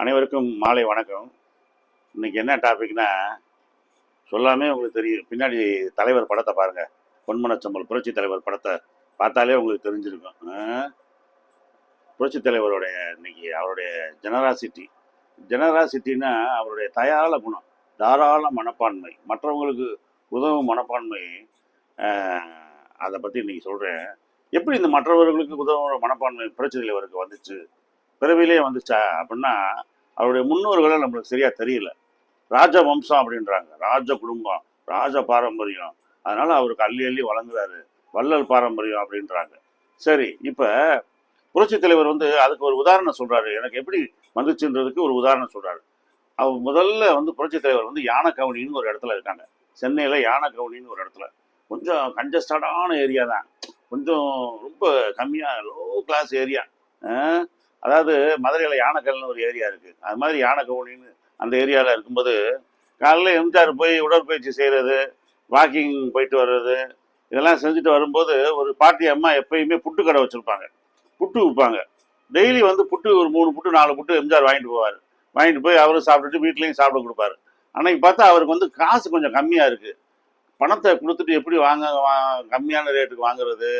அனைவருக்கும் மாலை வணக்கம். இன்னைக்கு என்ன டாபிக்னா சொல்லாமே உங்களுக்கு தெரியும். பின்னாடி தலைவர் படத்தை பாருங்க. பொன்மனச்சம்பல் புரட்சி தலைவர் படத்தை பார்த்தாலே உங்களுக்கு தெரிஞ்சிருக்கும். புரட்சி தலைவருடைய இன்னைக்கு அவருடைய ஜெனராசிட்டி. ஜெனராசிட்டின்னா அவருடைய தயாள குணம் தாராள மனப்பான்மை மற்றவங்களுக்கு உதவும் மனப்பான்மை. அதை பற்றி இன்னைக்கு சொல்கிறேன் எப்படி இந்த மற்றவர்களுக்கு உதவும் மனப்பான்மை புரட்சி தலைவருக்கு வந்துச்சு? பிறவிலே வந்துச்சா அப்படின்னா அவருடைய முன்னோர்களை நம்மளுக்கு சரியா தெரியல. ராஜ வம்சம் அப்படின்றாங்க. ராஜ குடும்பம் ராஜ பாரம்பரியம். அதனால அவருக்கு அள்ளி அள்ளி வழங்குறாரு. வள்ளல் பாரம்பரியம் அப்படின்றாங்க. சரி இப்போ புரட்சி தலைவர் வந்து அதுக்கு ஒரு உதாரணம் சொல்றாரு. எனக்கு எப்படி வந்துச்சுன்றதுக்கு ஒரு உதாரணம் சொல்றாரு. அவர் முதல்ல வந்து புரட்சி தலைவர் வந்து யானைக்கவுனின்னு ஒரு இடத்துல இருக்காங்க. சென்னையில யானைக்கவுனின்னு ஒரு இடத்துல. கொஞ்சம் கஞ்சஸ்டடான ஏரியா தான். கொஞ்சம் ரொம்ப கம்மியாக லோ கிளாஸ் ஏரியா அதாவது மதுரையில் யானைக்கல்னு ஒரு ஏரியா இருக்குது அது மாதிரி யானைக்கவுனின்னு அந்த ஏரியாவில் இருக்கும்போது காலையில் எம்ஜிஆர் போய் உடற்பயிற்சி செய்கிறது வாக்கிங் போயிட்டு வர்றது இதெல்லாம் செஞ்சுட்டு வரும்போது ஒரு பாட்டி அம்மா எப்பயுமே புட்டு கடை வச்சுருப்பாங்க. புட்டு விற்பாங்க டெய்லி வந்து புட்டு ஒரு மூணு புட்டு நாலு புட்டு எம்ஜிஆர் வாங்கிட்டு போவார். வாங்கிட்டு போய் அவரும் சாப்பிட்டுட்டு வீட்லேயும் சாப்பிட கொடுப்பாரு. அன்னைக்கு பார்த்தா அவருக்கு வந்து காசு கொஞ்சம் கம்மியாக இருக்குது பணத்தை கொடுத்துட்டு எப்படி வாங்க வா- கம்மியான ரேட்டுக்கு வாங்குறது?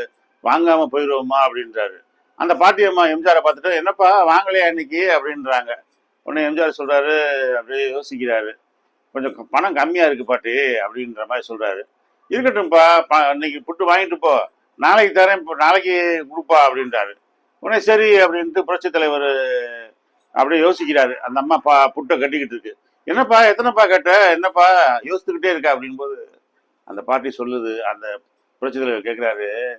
வாங்காமல் போயிடுவோமா அப்படின்றாரு. அந்த பாட்டி அம்மா எம்ஜிஆரை பார்த்துட்டு என்னப்பா வாங்கலையா இன்னைக்கு? அப்படின்றாங்க. உடனே எம்ஜிஆர் சொல்கிறாரு அப்படியே யோசிக்கிறாரு. கொஞ்சம் பணம் கம்மியாக இருக்குது பாட்டி அப்படின்ற மாதிரி சொல்கிறாரு இருக்கட்டும்ப்பா ப- இன்னைக்கு புட்டு வாங்கிட்டு போ. நாளைக்கு தரேன் இப்போ நாளைக்கு கொடுப்பா அப்படின்றாரு. உடனே சரி அப்படின்ட்டு புரட்சி தலைவர் அப்படியே யோசிக்கிறாரு. அந்த அம்மா பா புட்டை கட்டிக்கிட்டு இருக்கு. என்னப்பா எத்தனைப்பா கேட்ட? என்னப்பா யோசித்துக்கிட்டே இருக்கா? அப்படின்போது அந்த பாட்டி சொல்லுது. அந்த புரட்சி தலைவர் கேட்குறாரு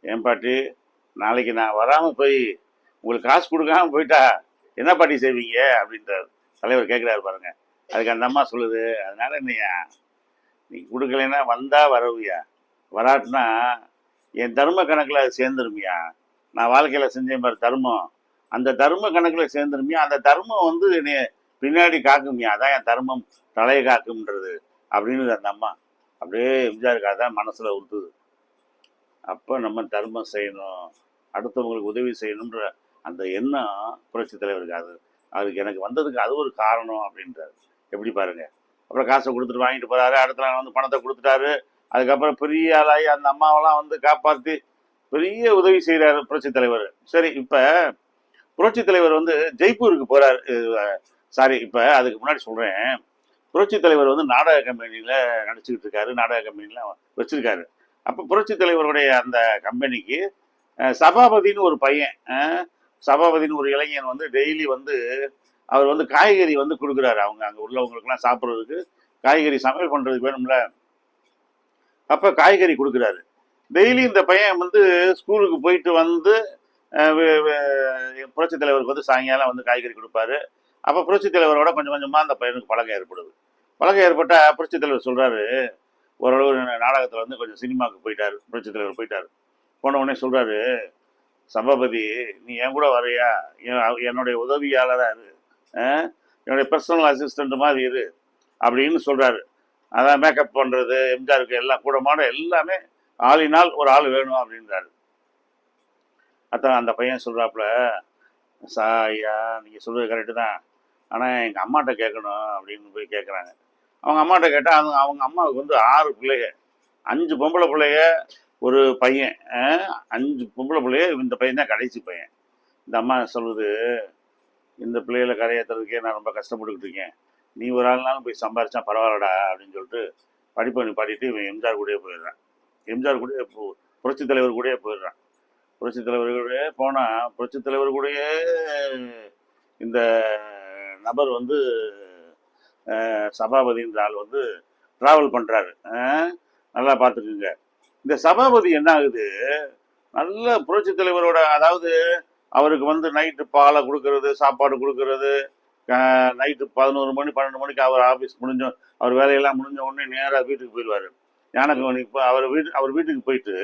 என் பாட்டி நாளைக்கு நான் வராமல் போய் உங்களுக்கு காசு கொடுக்காம போயிட்டா என்ன பாட்டி செய்வீங்க? அப்படின்றார். தலைவர் கேட்குறாரு பாருங்க. அதுக்கு அந்த அம்மா சொல்லுது அதனால என்னையா? நீ கொடுக்கலைன்னா வந்தால் வரவியா? வராட்டினா என் தர்ம கணக்கில் அது சேர்ந்துருமியா? நான் வாழ்க்கையில் செஞ்சேன் மாதிரி தர்மம். அந்த தர்ம கணக்கில் சேர்ந்துருமியா? அந்த தர்மம் வந்து என்னைய பின்னாடி காக்குமியா? அதான் என் தர்மம். தலையை காக்கும்ன்றது. அப்படின்னு அந்த அம்மா அப்படியே எம்ஜிஆருக்கு அதான் மனசில் உறுத்துது. அப்போ நம்ம தர்மம் செய்யணும். அடுத்தவங்களுக்கு உதவி செய்யணுன்ற அந்த எண்ணம் புரட்சி தலைவருக்கு அது. அதுக்கு எனக்கு வந்ததுக்கு அது ஒரு காரணம் அப்படின்றாரு. எப்படி பாருங்க. அப்புறம் காசை கொடுத்துட்டு வாங்கிட்டு போகிறாரு அடுத்த நாள் வந்து பணத்தை கொடுத்துட்டாரு. அதுக்கப்புறம் பெரிய ஆளாகி அந்த அம்மாவெல்லாம் வந்து காப்பாற்றி பெரிய உதவி செய்கிறாரு புரட்சி தலைவர். சரி இப்போ புரட்சி தலைவர் வந்து ஜெய்ப்பூருக்கு போகிறார் சாரி இப்போ அதுக்கு முன்னாடி சொல்கிறேன் புரட்சி தலைவர் வந்து நாடக கம்பெனியில் நடிச்சுக்கிட்டு இருக்காரு. நாடக கம்பெனியில் வச்சிருக்காரு. அப்போ புரட்சி தலைவருடைய அந்த கம்பெனிக்கு சபாபதினு சபாபதின்னு ஒரு பையன் சபாபதினு சபாபதின்னு ஒரு இளைஞன் வந்து டெய்லி வந்து அவர் வந்து காய்கறி வந்து கொடுக்குறாரு. அவங்க அங்கே உள்ளவங்களுக்குலாம் சாப்பிட்றதுக்கு காய்கறி சமையல் பண்ணுறதுக்கு வேணும்ல. அப்போ காய்கறி கொடுக்குறாரு. டெய்லி இந்த பையன் வந்து ஸ்கூலுக்கு போயிட்டு வந்து புரட்சி தலைவருக்கு வந்து சாயங்காலம் வந்து காய்கறி கொடுப்பாரு. அப்போ புரட்சி தலைவரோட கொஞ்சம் கொஞ்சமாக அந்த பையனுக்கு பழக்கம் ஏற்படுது. பழக்கம் ஏற்பட்டால் புரட்சி தலைவர் சொல்கிறாரு ஓரளவு நாடகத்தில் வந்து கொஞ்சம் சினிமாவுக்கு போயிட்டார் புரட்சி தலைவர் போயிட்டார். போன உடனே சொல்கிறாரு சபாபதி நீ என் கூட வரையா என் என்னுடைய உதவியாளராக இரு என்னுடைய பர்சனல் அசிஸ்டண்ட் மாதிரி இரு. அப்படின்னு சொல்கிறாரு அதான் மேக்கப் பண்ணுறது எம்ஜிஆருக்கு எல்லாம் கூடமாட எல்லாமே ஆளினால் ஒரு ஆள் வேணும் அப்படின்றாரு. அதான் அந்த பையன் சொல்கிறாப்புல சா ஐயா நீங்கள் சொல்கிறது கரெக்டு தான். ஆனால் எங்கள் அம்மாட்ட கேட்கணும் அப்படின்னு போய் கேட்குறாங்க அவங்க அம்மாட்ட கேட்டால் அவங்க அவங்க அம்மாவுக்கு வந்து ஆறு பிள்ளைங்க. அஞ்சு பொம்பளை பிள்ளைக ஒரு பையன் அஞ்சு பொம்பளை பிள்ளைய இந்த பையன் தான் கடைசி பையன். இந்த அம்மா சொல்லுது இந்த பிள்ளைகளை கரையேற்றுறதுக்கே நான் ரொம்ப கஷ்டப்பட்டுக்கிட்டு இருக்கேன். நீ ஒரு ஆள்னாலும் போய் சம்பாரிச்சா பரவாயில்லடா அப்படின்னு சொல்லிட்டு படிப்பை நிப்பாட்டிட்டு இவன் எம்ஜிஆர் கூடயே போயிடுறான். எம்ஜிஆர் கூடயே போ புரட்சி தலைவர் கூடயே போயிடுறான். புரட்சி தலைவர் கூடயே போனால் புரட்சி தலைவர் கூடயே இந்த நபர் வந்து சபாபதின்ற ஆள் வந்து ட்ராவல் பண்ணுறாரு நல்லா பார்த்துக்குங்க. இந்த சபாபதி என்ன ஆகுது நல்ல புரட்சி தலைவரோட அதாவது அவருக்கு வந்து நைட்டு பாலை கொடுக்கறது சாப்பாடு கொடுக்கறது நைட்டு பதினோரு மணி பன்னெண்டு மணிக்கு அவர் ஆஃபீஸ் முடிஞ்ச அவர் வேலையெல்லாம் முடிஞ்ச உடனே நேராக வீட்டுக்கு போயிடுவார் ஞானகவனிக்கு இப்போ அவர் வீட்டு அவர் வீட்டுக்கு போயிட்டு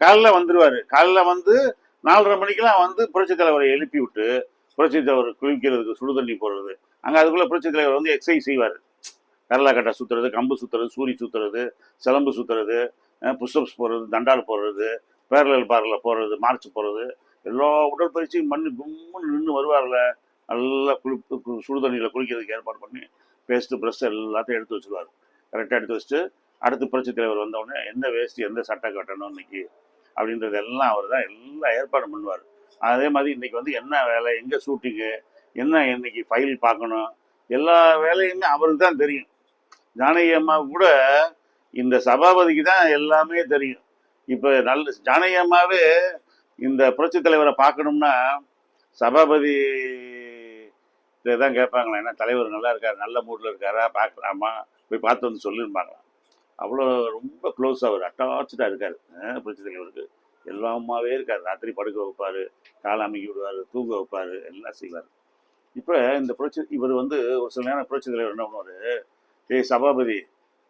காலைல வந்துடுவார் காலைல வந்து நாலரை மணிக்கெல்லாம் வந்து புரட்சி தலைவரை எழுப்பி விட்டு புரட்சி தலைவர் குளிக்கிறதுக்கு சுடு தண்ணி போடுறது. அங்கே அதுக்குள்ளே புரட்சி தலைவர் வந்து எக்ஸசைஸ் செய்வார். கரலாக்கட்டை சுற்றுறது கம்பு சுற்றுறது சூரி சுற்றுறது சிலம்பு சுற்றுறது புஷ்அப்ஸ் போடுறது தண்டால் போடுறது பேரலல் பாரில் போடுறது மார்ச் போடுறது எல்லா உடற்பயிற்சியும் பண்ணி கும்முன்னு நின்று வருவார்ல. நல்லா குளிப்பு கு- சுடு தண்ணியில் குளிக்கிறதுக்கு ஏற்பாடு பண்ணி பேஸ்ட்டு ப்ரெஷ் எல்லாத்தையும் எடுத்து வச்சுருவார். கரெக்டாக எடுத்து வச்சுட்டு அடுத்து புரட்சித் தலைவர் வந்தவுடனே எந்த வேஷ்டி எந்த சட்டை கட்டணும் இன்னைக்கு அப்படின்றது எல்லாம் அவர் தான் எல்லாம் ஏற்பாடு பண்ணுவார். அதே மாதிரி இன்றைக்கி வந்து என்ன வேலை எங்கே ஷூட்டிங்கு என்ன இன்னைக்கு ஃபைல் பார்க்கணும் எல்லா வேலையுமே அவருக்கு தான் தெரியும். ஜானகி அம்மா கூட இந்த சபாபதிக்கு தான் எல்லாமே தெரியும். இப்போ நல்ல ஜானகியம்மாவே இந்த புரட்சி தலைவரை பார்க்கணும்னா சபாபதி தான் கேட்பாங்களா ஏன்னா தலைவர் நல்லா இருக்கார் நல்ல மூடில் இருக்காரா பார்க்கலாமா? போய் பார்த்து வந்து சொல்லியிருப்பாங்களாம் அவ்வளோ ரொம்ப க்ளோஸ் அவர் அட்டாச்சாக இருக்கார் புரட்சி தலைவருக்கு. எல்லாமாவே இருக்கார். ராத்திரி படுக்க வைப்பார் காலை அமைக்கி விடுவார் தூங்க வைப்பார் எல்லாம் செய்வார். இப்போ இந்த புரட்சி இவர் வந்து ஒரு சில நேரம் புரட்சி தலைவர் என்ன பண்ணுவார்? ஏய் சபாபதி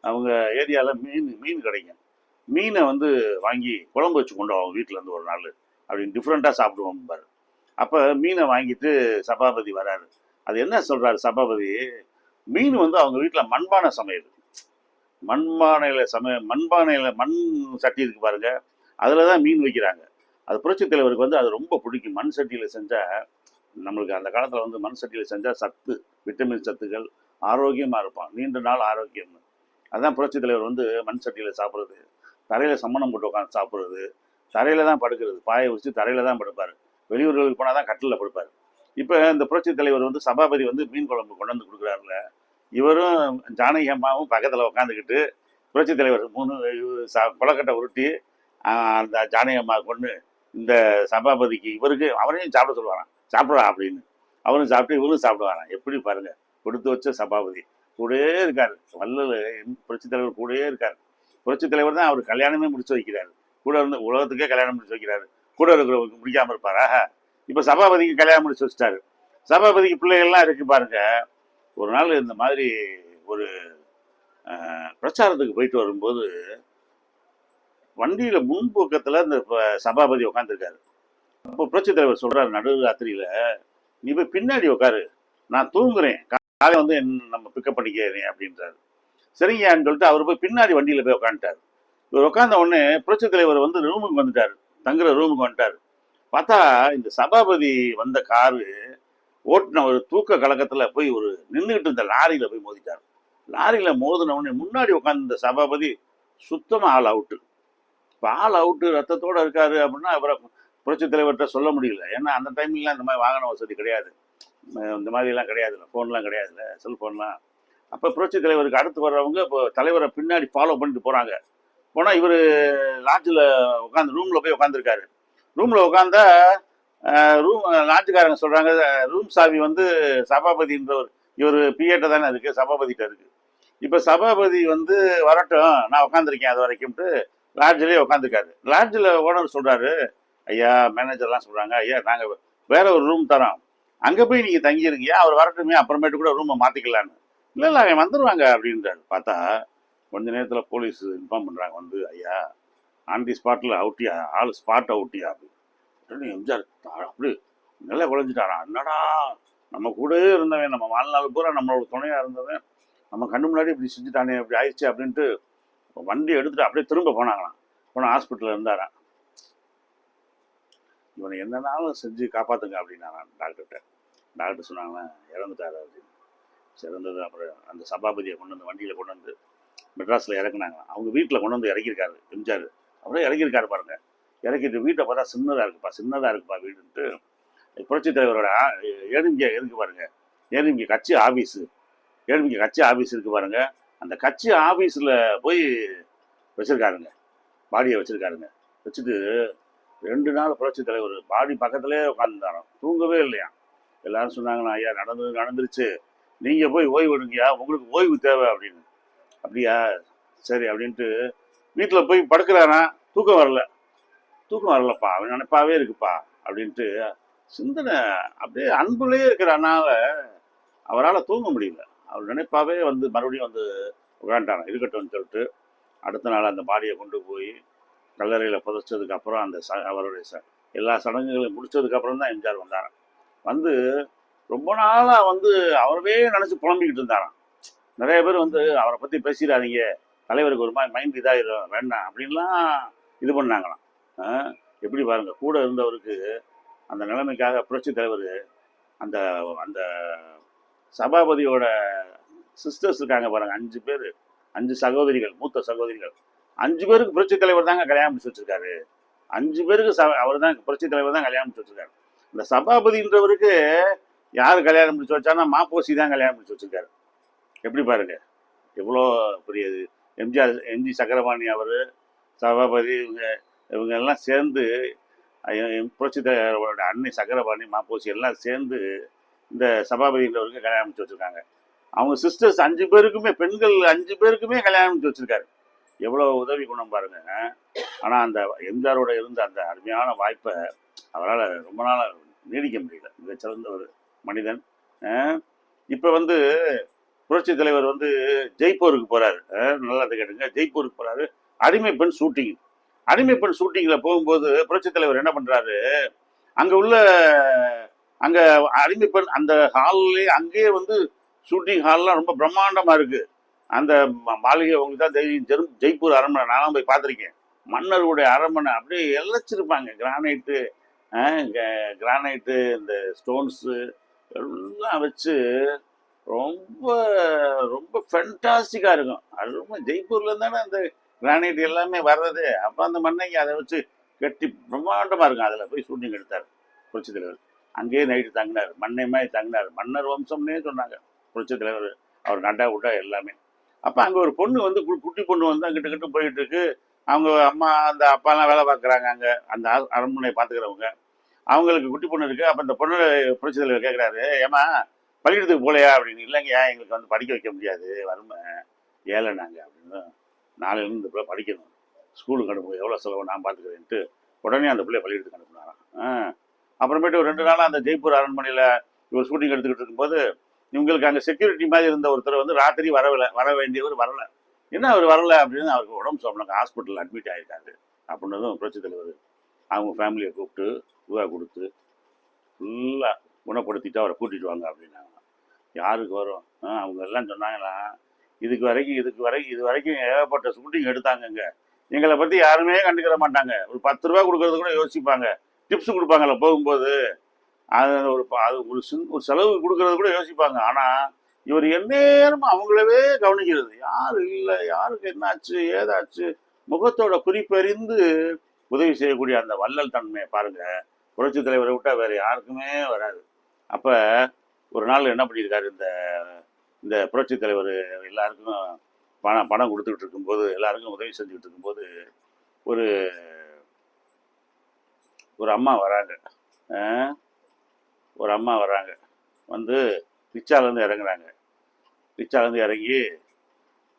அவங்க ஏரியாவில் மீன் மீன் கிடைக்கும் மீனை வந்து வாங்கி குழம்பு வச்சு கொண்டு அவங்க வீட்டிலேருந்து ஒரு நாள். அப்படின்னு டிஃப்ரெண்ட்டாக சாப்பிடுவோம் பாரு. அப்போ மீனை வாங்கிட்டு சபாபதி வராரு. அது என்ன சொல்கிறாரு சபாபதி? மீன் வந்து அவங்க வீட்டில் மண்பானை சமையல். மண்பானையில் சமய மண்பானையில் மண் சட்டி இருக்கு பாருங்க. அதில் தான் மீன் வைக்கிறாங்க. அது புரட்சி தலைவருக்கு வந்து அது ரொம்ப பிடிக்கும். மண் சட்டியில் செஞ்சால் நம்மளுக்கு அந்த காலத்தில் வந்து மண் சட்டியில் செஞ்சால் சத்து விட்டமின் சத்துக்கள் ஆரோக்கியமாக இருப்பான். நீண்ட நாள் ஆரோக்கியம்னு. அதுதான் புரட்சி தலைவர் வந்து மண் சட்டியில் சாப்பிட்றது. தரையில் சம்மணம் போட்டு உட்காந்து சாப்பிட்றது. தரையில் தான் படுக்கிறது. பாயை வச்சு தரையில் தான் படுப்பார். வெளியூர்களுக்கு போனால் தான் கட்டிலில் படுப்பார். இப்போ இந்த புரட்சி தலைவர் வந்து சபாபதி வந்து மீன் குழம்பு கொண்டு வந்து கொடுக்குறாருல. இவரும் ஜானகி அம்மாவும் பக்கத்தில் உட்காந்துக்கிட்டு புரட்சி தலைவர் மூணு சா ச- கொலக்கட்டை உருட்டி அந்த ஜானகி அம்மா கொண்டு இந்த சபாபதிக்கு இவருக்கு அவரையும் சாப்பிட சொல்லுவாராம். சாப்பிடலாம் அப்படின்னு. அவரும் சாப்பிட்டு இவரும் சாப்பிடுவாராம். எப்படி பாருங்கள் கொடுத்து வச்ச சபாபதி. கூடவே இருக்காரு. வள்ளல் புரட்சித் தலைவர் கூடவே இருக்காரு. புரட்சித் தலைவர் தான் அவர் கல்யாணமே முடிச்சு வைக்கிறாரு. கூட இருந்து உலகத்துக்கே கல்யாணம் முடிச்சு வைக்கிறாரு. கூட இருக்கிறவங்களுக்கு முடிக்காம இருப்பாரா? இப்போ சபாபதிக்கு கல்யாணம் முடிச்சு வச்சிட்டாரு. சபாபதிக்கு பிள்ளைகள்லாம் இருக்கு பாருங்க. ஒரு நாள் இந்த மாதிரி ஒரு அஹ், பிரச்சாரத்துக்கு போயிட்டு வரும்போது வண்டியில முன்போக்கத்தில் இந்த சபாபதி உட்காந்துருக்காரு அப்போ புரட்சித் தலைவர் சொல்றாரு நடு ராத்திரியில் நீ போய் பின்னாடி உட்காரு நான் தூங்குறேன். காலை வந்து நம்ம பிக்கப் பண்ணிக்கிறேன் அப்படின்றாரு. சரிங்கன்னு சொல்லிட்டு அவர் போய் பின்னாடி வண்டியில் போய் உட்காந்துட்டாரு இவர் உட்காந்த உடனே புரட்சி தலைவர் வந்து ரூமுக்கு வந்துட்டார். தங்குற ரூமுக்கு வந்துட்டாரு. பார்த்தா இந்த சபாபதி வந்த காரு ஓட்டின ஒரு தூக்க கழகத்தில் போய் ஒரு நின்றுக்கிட்டு இருந்த லாரியில் போய் மோதிட்டார். லாரியில் மோதின உடனே முன்னாடி உட்கார்ந்த இந்த சபாபதி சுத்தமாக ஆள் அவுட்டு. இப்போ ஆள் அவுட்டு ரத்தத்தோடு இருக்காரு அப்படின்னா அவரை புரட்சி தலைவர்கிட்ட சொல்ல முடியல. ஏன்னா அந்த டைம்லாம் இந்த மாதிரி வாகன வசதி கிடையாது. இந்த மாதிரிலாம் கிடையாதுல்ல. ஃபோன்லாம் கிடையாதுல்ல. செல்ஃபோன்லாம் அப்போ புரட்சித் தலைவருக்கு அடுத்து வர்றவங்க இப்போ தலைவரை பின்னாடி ஃபாலோ பண்ணிட்டு போகிறாங்க போனால் இவர் லாட்ஜில் உட்காந்து ரூமில் போய் உட்காந்துருக்காரு ரூமில் உட்காந்தா ரூம் லாட்ஜுக்காரங்க சொல்கிறாங்க ரூம் சாவி வந்து சபாபதின்றவர். இவர் பிஏட்ட தானே இருக்குது சபாபதிட்ட இருக்குது இப்போ சபாபதி வந்து வரட்டும் நான் உட்காந்துருக்கேன் அது வரைக்கும்ட்டு லாட்ஜிலே உட்காந்துருக்காரு லாட்ஜில் ஓனர் சொல்கிறாரு ஐயா மேனேஜர்லாம் சொல்கிறாங்க ஐயா நாங்கள் வேற ஒரு ரூம் தரோம். அங்கே போய் நீங்கள் தங்கியிருங்க அவர் வரட்டுமே அப்புறமேட்டு கூட ரூமை மாற்றிக்கலான்னு இல்லை இல்லை அவன் வந்துடுவாங்க அப்படின்றாரு. பார்த்தா கொஞ்ச நேரத்தில் போலீஸ் இன்ஃபார்ம் பண்ணுறாங்க வந்து ஐயா ஆன் தி ஸ்பாட்டில் அவுட்டியா ஆள் ஸ்பாட் அவுட்டியா அப்படின்னு. எம்ஜிஆர் அப்படி நல்லா குழஞ்சிட்டாராம் என்னடா நம்ம கூடவே இருந்தவன் நம்ம வாழ்நாள் பூரா நம்மளோட துணையாக இருந்தவன் நம்ம கண்ணு முன்னாடி இப்படி செஞ்சுட்டானே இப்படி ஆயிடுச்சு அப்படின்ட்டு வண்டி எடுத்துகிட்டு அப்படியே திரும்ப போனாங்களாம். போனால் ஹாஸ்பிட்டலில் இருந்தாரான் இவனை என்னன்னாலும் செஞ்சு காப்பாற்றுங்க அப்படின்னாராம் டாக்டர்கிட்ட. டாக்டர் சொன்னாங்களா இறந்துட்டாரு அப்படின்னு. சிறந்தது அப்புறம் அந்த சபாபதியை கொண்டு வந்து வண்டியில் கொண்டு வந்து மெட்ராஸில் இறக்குனாங்க. அவங்க வீட்டில் கொண்டு வந்து இறக்கியிருக்காரு எம்ஜிஆர். அப்படியே இறக்கியிருக்காரு பாருங்க. இறக்கிட்டு வீட்டை பார்த்தா சின்னதாக இருக்குப்பா சின்னதாக இருக்குப்பா வீடுன்ட்டு. புரட்சி தலைவரோட ஏழுமிக்க இருக்கு பாருங்க. ஏழுமிக்க கட்சி ஆஃபீஸு ஏழுமிக்க கட்சி ஆஃபீஸ் இருக்கு பாருங்க. அந்த கட்சி ஆஃபீஸில் போய் வச்சுருக்காருங்க. பாடியை வச்சுருக்காருங்க. வச்சுட்டு ரெண்டு நாள் புரட்சி தலைவர் பாடி பக்கத்துலேயே உட்காந்துருந்தாராம் தூங்கவே இல்லையா? எல்லாரும் சொன்னாங்கண்ணா ஐயா நடந்தது நடந்துருச்சு. நீங்கள் போய் ஓய்வு எடுங்கயா உங்களுக்கு ஓய்வு தேவை அப்படின்னு. அப்படியா? சரி அப்படின்ட்டு வீட்டில் போய் படுக்கிறானா தூக்கம் வரல. தூக்கம் வரலப்பா அவன் நினைப்பாவே இருக்குப்பா அப்படின்ட்டு சிந்தனை அப்படியே அன்புலேயே இருக்கிறனால அவரால் தூங்க முடியல. அவர் நினைப்பாவே வந்து மறுபடியும் வந்து உட்காந்துட்டாங்க இருக்கட்டும்னு சொல்லிட்டு அடுத்த நாள் அந்த பாடியை கொண்டு போய் கல்லறையில் புதைச்சதுக்கு அப்புறம் அந்த ச அவருடைய ச எல்லா சடங்குகளையும் முடிச்சதுக்கப்புறம் தான் எம்ஜிஆர் வந்தார் வந்து ரொம்ப நாளாக வந்து அவரவே நினச்சி புலம்பிக்கிட்டு இருந்தாராம். நிறைய பேர் வந்து அவரை பற்றி பேசிடாதீங்க தலைவருக்கு ஒரு மாதிரி மைண்ட் இதாகிடும் வேண்டாம் அப்படின்லாம் இது பண்ணாங்களாம். ஆ, எப்படி பாருங்கள் கூட இருந்தவருக்கு அந்த நிலைமைக்காக புரட்சி தலைவர் அந்த அந்த சபாபதியோட சிஸ்டர்ஸ் இருக்காங்க பாருங்கள் அஞ்சு பேர் அஞ்சு சகோதரிகள் மூத்த சகோதரிகள். அஞ்சு பேருக்கு புரட்சி தலைவர் தாங்க கல்யாணம் முடிச்சு வச்சிருக்காரு. அஞ்சு பேருக்கு ச அவர் தான் புரட்சி தலைவர் தான் கல்யாணம் முடிச்சு வச்சிருக்காரு. இந்த சபாபதின்றவருக்கு யார் கல்யாணம் முடிச்சு வச்சானா மாப்போசி தான் கல்யாணம் முடிச்சு வச்சிருக்காரு. எப்படி பாருங்க? எவ்வளோ பெரிய எம்ஜிஆர் எம்ஜி சக்கரபாணி அவர் சபாபதி இவங்க இவங்க எல்லாம் சேர்ந்து புரட்சி தலைவரோட அன்னை சக்கரபாணி மாப்போசி எல்லாம் சேர்ந்து இந்த சபாபதின்றவருக்கு கல்யாணம் முடிச்சு வச்சிருக்காங்க. அவங்க சிஸ்டர்ஸ் அஞ்சு பேருக்குமே பெண்கள் அஞ்சு பேருக்குமே கல்யாணம் முடிச்சு வச்சிருக்காரு. எவ்வளோ உதவி குணம் பாருங்க. ஆனால் அந்த எம்ஜிஆரோட இருந்த அந்த அருமையான வாய்ப்பை அவரால் ரொம்ப நாளாக நீடிக்க முடியல. மிகச்சிறந்த ஒரு மனிதன். இப்போ வந்து புரட்சி தலைவர் வந்து ஜெய்ப்பூருக்கு போகிறாரு நல்லா கேட்டுங்க. ஜெய்ப்பூருக்கு போகிறாரு அடிமை பெண் ஷூட்டிங். அடிமை பெண் ஷூட்டிங்கில் போகும்போது புரட்சி தலைவர் என்ன பண்ணுறாரு அங்கே உள்ள அங்கே அடிமை பெண் அந்த ஹால்லே அங்கேயே வந்து ஷூட்டிங் ஹால்லாம் ரொம்ப பிரம்மாண்டமாக இருக்குது அந்த மாளிகை உங்களுக்கு தான் தெரியும். ஜெரு ஜெய்ப்பூர் அரண்மனை. நானும் போய் பார்த்துருக்கேன். மன்னருடைய அரண்மனை. அப்படியே எல்லாம் கிரானைட்டு கிரானைட்டு இந்த ஸ்டோன்ஸு எல்லாம் வச்சு ரொம்ப ரொம்ப ஃபென்டாஸ்டிக்காக இருக்கும். அது ரொம்ப ஜெய்ப்பூர்ல தானே அந்த கிரானைட் எல்லாமே வர்றது. அப்போ அந்த மண்ணைக்கு அதை வச்சு கட்டி பிரம்மாண்டமாக இருக்கும். அதில் போய் ஷூட்டிங் எடுத்தார் புரட்சி தலைவர். அங்கேயே நைட்டு தங்கினார். மண்ணை மாதிரி தங்கினார். மன்னர் வம்சம்னே சொன்னாங்க. புரட்சி தலைவர். அவர் நட்டா விட்டா எல்லாமே. அப்போ அங்கே ஒரு பொண்ணு வந்து கு- குட்டி பொண்ணு வந்து அங்கிட்ட கிட்ட போயிட்டு இருக்கு அவங்க அம்மா அந்த அப்பாலாம் வேலை பார்க்குறாங்க அங்கே. அந்த அரண்மனையை பார்த்துக்கிறவங்க. அவங்களுக்கு குட்டி பொண்ணு இருக்குது அப்போ அந்த பொண்ணு புரட்சி கேட்குறாரு ஏமா பள்ளிக்கூடத்துக்கு போகலையா? அப்படின்னு. இல்லைங்கய்யா எங்களுக்கு வந்து படிக்க வைக்க முடியாது. வறுமை. ஏழை நாங்கள் அப்படின்னு. நாளையிலேருந்து இந்த பிள்ளை படிக்கணும். ஸ்கூலுக்கு அனுப்புங்க. எவ்வளோ செலவு? நான் பார்த்துக்கிறேன்ட்டு. உடனே அந்த பிள்ளைய பள்ளிக்கூடத்துக்கு அனுப்புனாராம். அப்புறமேட்டு ஒரு ரெண்டு நாளாக அந்த ஜெய்ப்பூர் அரண்மனையில் இவர் ஷூட்டிங் எடுத்துக்கிட்டு இருக்கும்போது இவங்களுக்கு அங்கே செக்யூரிட்டி மாதிரி இருந்த ஒருத்தர் வந்து ராத்திரி வரவில்லை வர வேண்டியவர் வரல. என்ன அவர் வரல அப்படின்னு அவருக்கு உடம்பு சோப்பனாங்க ஹாஸ்பிட்டல் அட்மிட் ஆயிருக்காரு. அப்படின்னதும் புரட்சி தலைவர். அவங்க ஃபேமிலியை கூப்பிட்டு ரூபா கொடுத்து ஃபுல்லாக குணப்படுத்திட்டு அவரை கூட்டிட்டு வாங்க அப்படின்னாங்க யாருக்கு வரும்? ஆ, அவங்க எல்லாம் சொன்னாங்களா இதுக்கு வரைக்கும் இதுக்கு வரைக்கும் இது வரைக்கும் ஏகப்பட்ட ஷூட்டிங் எடுத்தாங்கங்க. எங்களை பற்றி யாருமே கண்டுக்கிற மாட்டாங்க. ஒரு பத்து ரூபா கொடுக்கறது கூட யோசிப்பாங்க. டிப்ஸ் கொடுப்பாங்கல்ல போகும்போது. அது ஒரு ப- அது ஒரு சின் ஒரு செலவு கொடுக்கறது கூட யோசிப்பாங்க. ஆனால் இவர் எந்நேரமும் அவங்களவே கவனிக்கிறது. யார் இல்லை யாருக்கு என்னாச்சு ஏதாச்சு முகத்தோட குறிப்பறிந்து உதவி செய்யக்கூடிய அந்த வள்ளல் தன்மையை பாருங்க. புரட்சி தலைவரை விட்டால் வேற யாருக்குமே வராது. அப்போ ஒரு நாள் என்ன பண்ணியிருக்காரு இந்த இந்த புரட்சி தலைவர் எல்லாருக்கும் பணம் பணம் கொடுத்துக்கிட்டு இருக்கும்போது எல்லாருக்கும் உதவி செஞ்சுக்கிட்டு இருக்கும்போது ஒரு ஒரு அம்மா வராங்க. ஒரு அம்மா வராங்க வந்து ரிச்சாலேருந்து இறங்குறாங்க. ரிச்சாலேருந்து இறங்கி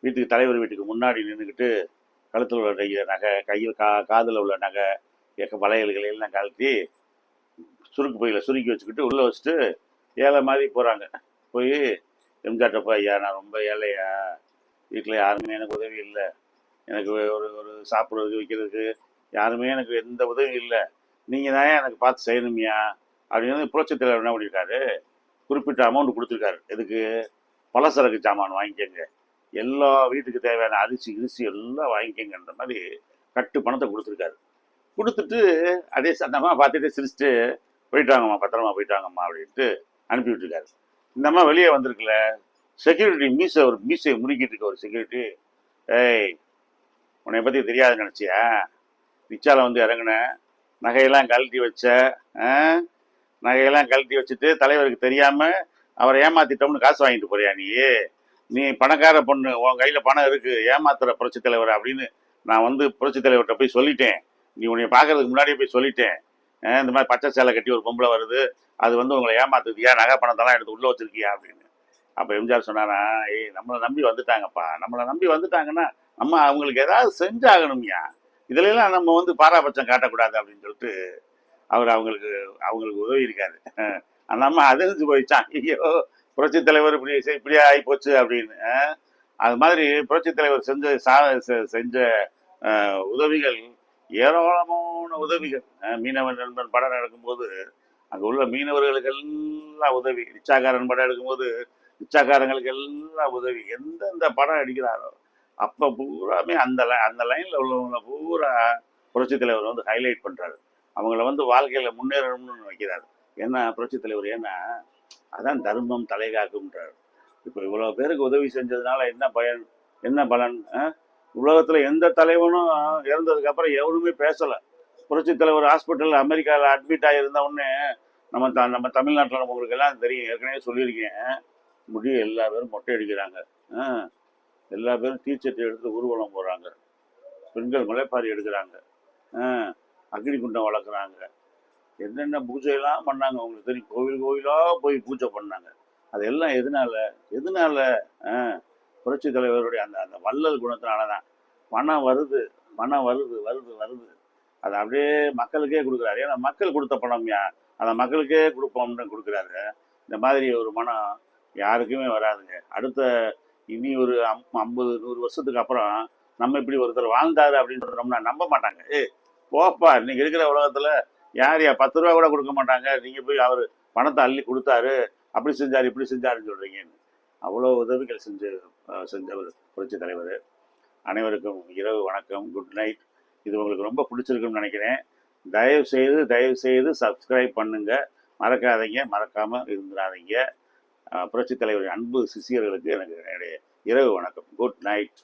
வீட்டுக்கு தலைவர் வீட்டுக்கு முன்னாடி நின்றுக்கிட்டு கழுத்தில் உள்ள நகை நகை கையில் கா காதில் உள்ள நகை எக்க வளையல்களை எல்லாம் கழட்டி சுருக்கு பையில் சுருக்கி வச்சுக்கிட்டு உள்ளே வச்சுட்டு ஏழை மாதிரி போகிறாங்க போய் எம்ஜிஆர்ட்ட போய் ஐயா நான் ரொம்ப ஏழையா. வீட்டில் யாருமே எனக்கு உதவி இல்லை. எனக்கு ஒரு ஒரு சாப்பிட்றதுக்கு வைக்கிறதுக்கு யாருமே எனக்கு எந்த உதவியும் இல்லை. நீங்கள் தான் எனக்கு பார்த்து செய்யணுமியா. அப்படின்னு புரட்சித் தலைவர் என்ன பண்ணியிருக்காரு? குறிப்பிட்ட அமௌண்ட் கொடுத்துருக்காரு. எதுக்கு? பலசரக்கு சாமான் வாங்கிக்கோங்க. எல்லா வீட்டுக்கு தேவையான அரிசி இரிசி எல்லாம் வாங்கிக்கங்கன்ற மாதிரி கட்டு பணத்தை கொடுத்துருக்காரு. கொடுத்துட்டு அதே சந்தமாக பார்த்துட்டு சிரிச்சுட்டு போயிட்டாங்கம்மா பத்திரமா போயிட்டாங்கம்மா அப்படின்ட்டு அனுப்பி விட்டுருக்காரு. இந்த அம்மா வெளியே வந்திருக்குல்ல செக்யூரிட்டி மீசை ஒரு மீசையை முறுக்கிட்டு இருக்க ஒரு செக்யூரிட்டி ஏய் உன்னை பற்றி தெரியாதுன்னு நினச்சியா? ரிச்சால வந்து இறங்குனேன் நகையெல்லாம் கழட்டி வச்ச நகையெல்லாம் கழட்டி வச்சுட்டு தலைவருக்கு தெரியாமல் அவரை ஏமாத்திட்டோம்னு காசு வாங்கிட்டு போறியா நீ? நீ பணக்கார பொண்ணு உன் கையில் பணம் இருக்குது ஏமாத்துற புரட்சி தலைவர் அப்படின்னு நான் வந்து புரட்சி தலைவர்கிட்ட போய் சொல்லிட்டேன். நீ உன்னை பார்க்கறதுக்கு முன்னாடியே போய் சொல்லிட்டேன். இந்த மாதிரி பச்சை சேலை கட்டி ஒரு பொம்பளை வருது அது வந்து உங்களை ஏமாத்துதியா நகை பணத்தெல்லாம் எடுத்து உள்ளே வச்சிருக்கியா அப்படின்னு. அப்போ எம்ஜிஆர் சொன்னாரா ஏய் நம்மளை நம்பி வந்துட்டாங்கப்பா. நம்மளை நம்பி வந்துட்டாங்கன்னா நம்ம அவங்களுக்கு ஏதாவது செஞ்சாகணும்யா. இதுலலாம் நம்ம வந்து பாராபட்சம் காட்டக்கூடாது அப்படின்னு சொல்லிட்டு அவர் அவங்களுக்கு அவங்களுக்கு உதவி இருக்காரு. அந்த அம்மா அதிர்ந்து போயிடுச்சான். ஐயோ புரட்சி தலைவர் இப்படி செ- இப்படி ஆகி போச்சு அப்படின்னு அது மாதிரி புரட்சி தலைவர் செஞ்ச சா செ- செஞ்ச உதவிகள் ஏராளமான உதவிகள். மீனவன் நண்பன் படம் நடக்கும்போது அங்கே உள்ள மீனவர்களுக்கு எல்லாம் உதவி. ரிச்சாக்காரன் படம் எடுக்கும்போது ரிச்சாக்காரங்களுக்கு எல்லாம் உதவி. எந்தெந்த படம் அடிக்கிறாரோ அப்போ பூராமே அந்த லை அந்த லைனில் உள்ளவங்களை பூரா புரட்சி தலைவர் வந்து ஹைலைட் பண்ணுறாரு அவங்கள வந்து வாழ்க்கையில் முன்னேறணும்னு வைக்கிறார் என்ன புரட்சி தலைவர் ஏன்னா அதான் தர்மம் தலைகாக்கும்ன்றார். இப்போ இவ்வளோ பேருக்கு உதவி செஞ்சதுனால என்ன பயன் என்ன பலன் உலகத்தில் எந்த தலைவனும் இறந்ததுக்கப்புறம் எவருமே பேசலை. புரட்சி தலைவர் ஹாஸ்பிட்டலில் அமெரிக்காவில் அட்மிட் ஆகியிருந்த உடனே நம்ம த நம்ம தமிழ்நாட்டில் உங்களுக்கு எல்லாம் தெரியும். ஏற்கனவே சொல்லியிருக்கேன். முடிய எல்லா பேரும் மொட்டை அடிக்கிறாங்க. ஆ, எல்லா பேரும் டீச்சர்ட் எடுத்து ஊர்வலம் போகிறாங்க பெண்கள் முளைப்பாரி எடுக்கிறாங்க. அக்னிகுண்டம் வளர்க்குறாங்க. என்னென்ன பூஜையெல்லாம் பண்ணாங்க அவங்களுக்கு தெரியும்? கோவில் கோவிலாக போய் பூஜை பண்ணாங்க. அதெல்லாம் எதனால? எதனால? ஆ, புரட்சி தலைவருடைய அந்த அந்த வள்ளல் குணத்தினால தான் பணம் வருது பணம் வருது வருது வருது. அதை அப்படியே மக்களுக்கே கொடுக்குறாரு. ஏன்னா மக்கள் கொடுத்த பணம்யா அதை மக்களுக்கே கொடுப்போம்னு கொடுக்குறாரு. இந்த மாதிரி ஒரு மனம் யாருக்குமே வராதுங்க. அடுத்த இனி ஒரு அம் ஐம்பது நூறு வருஷத்துக்கு அப்புறம் நம்ம இப்படி ஒருத்தர் வாழ்ந்தாரு அப்படின்னு சொன்னோம்னா நம்ப மாட்டாங்க. ஏ போப்பா இன்னைக்கு இருக்கிற உலகத்துல யார் யா பத்து ரூபா கூட கொடுக்க மாட்டாங்க. நீங்க போய் அவர் பணத்தை அள்ளி கொடுத்தாரு. அப்படி செஞ்சாரு இப்படி செஞ்சாருன்னு சொல்றீங்கன்னு. அவ்வளோ உதவிகள் செஞ்சு செஞ்சவர் புரட்சி தலைவர். அனைவருக்கும் இரவு வணக்கம் குட் நைட் இது உங்களுக்கு ரொம்ப பிடிச்சிருக்குன்னு நினைக்கிறேன். தயவு செய்து தயவு செய்து சப்ஸ்கிரைப் பண்ணுங்க. மறக்காதீங்க. மறக்காம இருந்துடாதீங்க. புரட்சி தலைவரின் அன்பு சிசியர்களுக்கு எனக்கு என்னுடைய இரவு வணக்கம். Good night